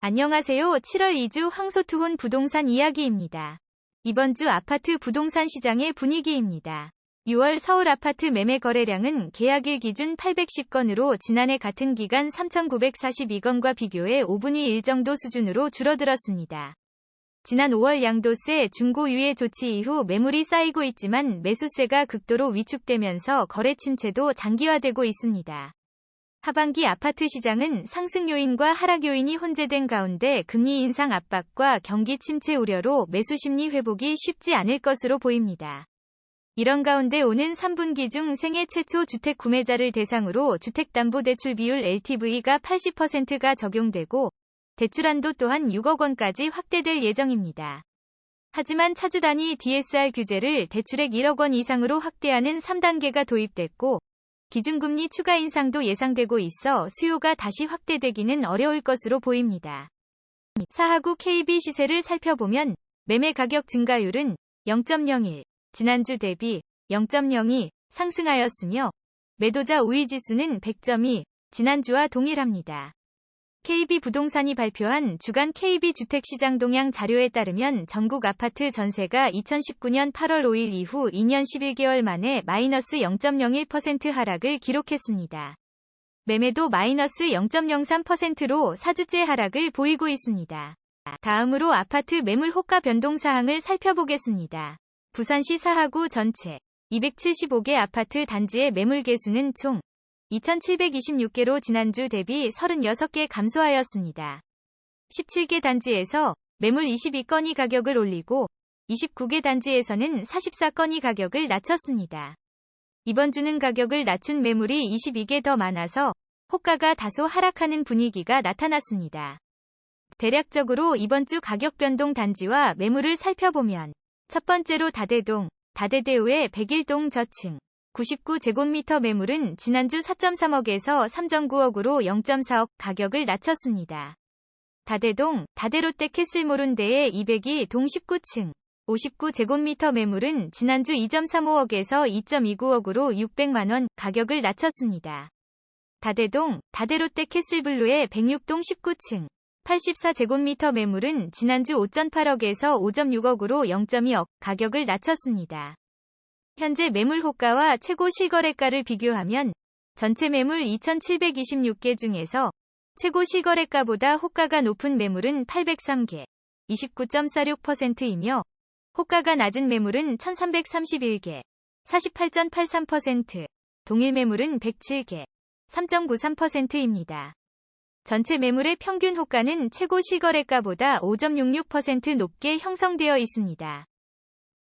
안녕하세요. 7월 2주 황소투혼 부동산 이야기입니다. 이번 주 아파트 부동산 시장의 분위기입니다. 6월 서울 아파트 매매 거래량은 계약일 기준 810건으로 지난해 같은 기간 3,942건과 비교해 5분의 1 정도 수준으로 줄어들었습니다. 지난 5월 양도세 중고 유예 조치 이후 매물이 쌓이고 있지만 매수세가 극도로 위축되면서 거래 침체도 장기화되고 있습니다. 하반기 아파트 시장은 상승 요인과 하락 요인이 혼재된 가운데 금리 인상 압박과 경기 침체 우려로 매수 심리 회복이 쉽지 않을 것으로 보입니다. 이런 가운데 오는 3분기 중 생애 최초 주택 구매자를 대상으로 주택담보대출 비율 LTV가 80%가 적용되고 대출 한도 또한 6억 원까지 확대될 예정입니다. 하지만 차주 단위 DSR 규제를 대출액 1억 원 이상으로 확대하는 3단계가 도입됐고 기준금리 추가 인상도 예상되고 있어 수요가 다시 확대되기는 어려울 것으로 보입니다. 사하구 KB 시세를 살펴보면 매매 가격 증가율은 0.01, 지난주 대비 0.02 상승하였으며 매도자 우위 지수는 100점이 지난주와 동일합니다. KB부동산이 발표한 주간 KB주택시장 동향 자료에 따르면 전국 아파트 전세가 2019년 8월 5일 이후 2년 11개월 만에 마이너스 0.01% 하락을 기록했습니다. 매매도 마이너스 0.03%로 4주째 하락을 보이고 있습니다. 다음으로 아파트 매물 호가 변동 사항을 살펴보겠습니다. 부산시 사하구 전체 275개 아파트 단지의 매물 개수는 총 2,726개로 지난주 대비 36개 감소하였습니다. 17개 단지에서 매물 22건이 가격을 올리고 29개 단지에서는 44건이 가격을 낮췄습니다. 이번 주는 가격을 낮춘 매물이 22개 더 많아서 호가가 다소 하락하는 분위기가 나타났습니다. 대략적으로 이번 주 가격 변동 단지와 매물을 살펴보면 첫 번째로 다대동, 다대대우의 101동 저층, 99제곱미터 매물은 지난주 4.3억에서 3.9억으로 0.4억 가격을 낮췄습니다. 다대동, 다대롯데 캐슬모룬데의 202 동 19층, 59제곱미터 매물은 지난주 2.35억에서 2.29억으로 600만원 가격을 낮췄습니다. 다대동, 다대롯데 캐슬블루의 106동 19층, 84제곱미터 매물은 지난주 5.8억에서 5.6억으로 0.2억 가격을 낮췄습니다. 현재 매물 호가와 최고 실거래가를 비교하면 전체 매물 2,726개 중에서 최고 실거래가보다 호가가 높은 매물은 803개, 29.46%이며 호가가 낮은 매물은 1,331개, 48.83%, 동일 매물은 107개, 3.93%입니다. 전체 매물의 평균 호가는 최고 실거래가보다 5.66% 높게 형성되어 있습니다.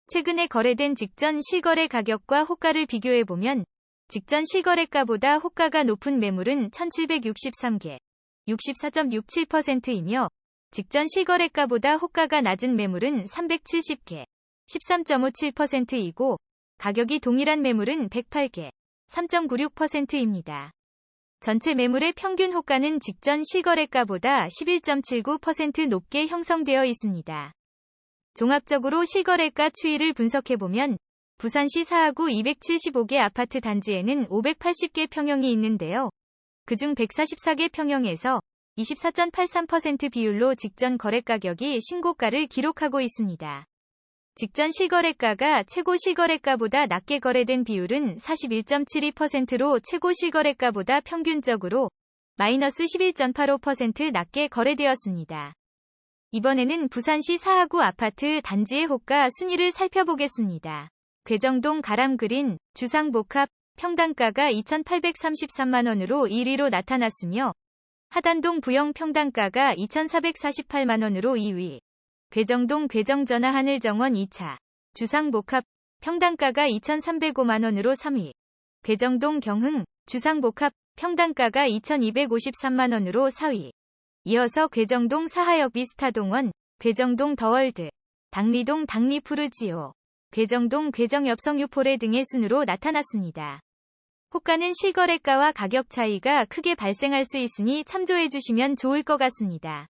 최근에 거래된 직전 실거래 가격과 호가를 비교해보면 직전 실거래가보다 호가가 높은 매물은 1763개, 64.67%이며 직전 실거래가보다 호가가 낮은 매물은 370개, 13.57%이고 가격이 동일한 매물은 108개, 3.96%입니다. 전체 매물의 평균 호가는 직전 실거래가보다 11.79% 높게 형성되어 있습니다. 종합적으로 실거래가 추이를 분석해보면 부산시 사하구 275개 아파트 단지에는 580개 평형이 있는데요. 그중 144개 평형에서 24.83% 비율로 직전 거래 가격이 신고가를 기록하고 있습니다. 직전 실거래가가 최고 실거래가보다 낮게 거래된 비율은 41.72%로 최고 실거래가보다 평균적으로 마이너스 11.85% 낮게 거래되었습니다. 이번에는 부산시 사하구 아파트 단지의 호가 순위를 살펴보겠습니다. 괴정동 가람그린, 주상복합, 평당가가 2,833만원으로 1위로 나타났으며 하단동 부영 평당가가 2,448만원으로 2위, 괴정동 괴정전화 하늘정원 2차, 주상복합, 평당가가 2,305만원으로 3위, 괴정동 경흥, 주상복합, 평당가가 2,253만원으로 4위, 이어서 괴정동 사하역 비스타동원, 괴정동 더월드, 당리동 당리푸르지오, 괴정동 괴정엽성유포레 등의 순으로 나타났습니다. 호가는 실거래가와 가격 차이가 크게 발생할 수 있으니 참조해 주시면 좋을 것 같습니다.